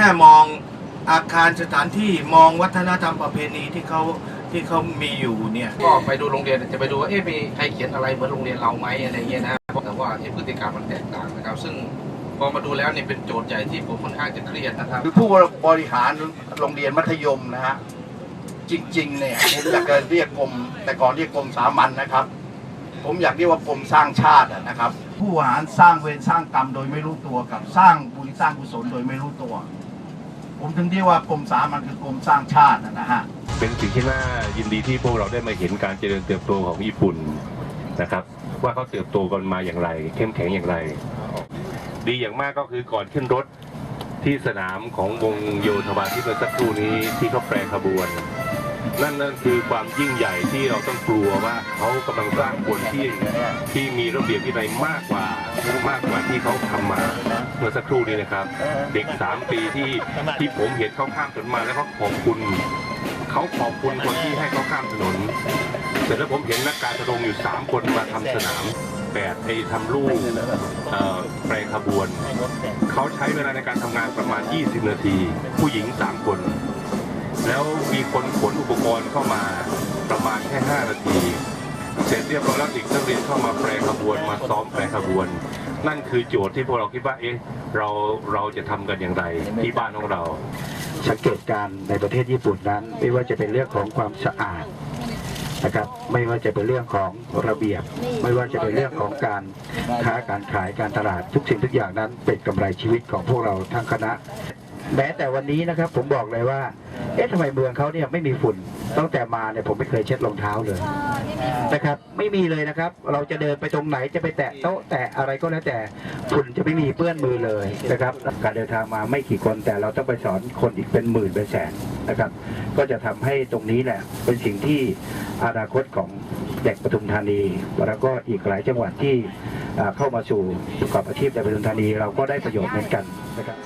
ค่มองอาคารสถานที่มองวัฒนธรรมประเพณีที่เขาที่เขามีอยู่เนี่ยก็ไปดูโรงเรียนจะไปดูว่าเอ๊ะมีใครเขียนอะไรเหมือนโรงเรียนเราไหมอะไรเงี้ยนะแต่ว่าเอ๊ะพฤติกรรมมันแตกต่างนะครับ ซึ่งพอมาดูแล้วเนี่ยเป็นโจทย์ใหญ่ที่ผมค่อนข้างจะเครียดนะครับคือผู้บริหารโรงเรียนมัธยมนะฮะจริงๆเนี่ยผมอยากจะเรียกกรมแต่ก่อนเรียกกรมสามัญนะครับ ผมอยากเรียกว่ากรมสร้างชาติอะนะครับ ผู้บริหารสร้างเวรสร้างกรรมโดยไม่รู้ตัวกับสร้างบุญสร้างกุศลโดยไม่รู้ตัว ผมถึงที่ว่ากรมสามันคือกรมสร้างชาตินะฮะเป็นสิ่งที่น่ายินดีที่พวกเราได้มาเห็นการเจริญเติบโตของญี่ปุ่นนะครับ ว่าเขาเติบโตกันมาอย่างไร เข้มแข็งอย่างไร ดีอย่างมากก็คือก่อนขึ้นรถที่สนามของวงโยธวาทิ่เมื่อสักครู่นี้ที่เขาแปรขบวน นั่นนั่นคือความยิ่งใหญ่ที่เราต้องกลัวว่าเขากำลังสร้างคนที่ที่มีระเบียบวินัยมากกว่ามากกว่าที่เขาทำมาเมื่อสักครู่นี้นะครับ เด็กสามปีที่ที่ผมเห็นเขาข้ามถนนมาแล้วเขาขอบคุณเขาขอบคุณคนที่ให้เขาข้ามถนนเสร็จแล้วผมเห็นนักการทรงอยู่สามคนมาทำสนามแปดไอ้ทำลูกเอ่อแปรขบวน เขาใช้เวลาในการทำงานประมาณ 20 นาที ผู้หญิง 3 คน แล้วมีคนขนอุปกรณ์เข้ามาประมาณแค่ 5 นาที เสร็จเรียบร้อยแล้วอีกนักเรียนเข้ามาแปรขบวนมาซ้อมแปรขบวน นั่นคือโจทย์ที่พวกเราคิดว่าเอ๊ะเราเราจะทำกันอย่างไรที่บ้านของเราสังเกตการณ์ในประเทศญี่ปุ่นนั้น ไม่ว่าจะเป็นเรื่องของความสะอาดนะครับไม่ว่าจะเป็นเรื่องของระเบียบ ไม่ว่าจะเป็นเรื่องของการค้าการขายการตลาดทุกสิ่งทุกอย่างนั้นเป็นกำไรชีวิตของพวกเราทั้งคณะแม้แต่วันนี้นะครับผมบอกเลยว่าเอ๊ะทำไมเมืองเขาเนี่ยไม่มีฝุ่นตั้งแต่มาเนี่ยผมไม่เคยเช็ดรองเท้าเลยนะครับ ไม่มีเลยนะครับ เราจะเดินไปตรงไหนจะไปแตะโต๊ะแตะอะไรก็แล้วแต่ฝุ่นจะไม่มีเปื้อนมือเลยนะครับ การเดินทางมาไม่กี่คนแต่เราต้องไปสอนคนอีกเป็นหมื่นเป็นแสนนะครับ ก็จะทำให้ตรงนี้แหละเป็นสิ่งที่อนาคตของเด็กปทุมธานี แล้วก็อีกหลายจังหวัดที่อ่าเข้ามาสู่ประกอบอาชีพในปทุมธานี เราก็ได้ประโยชน์เหมือนกันนะครับ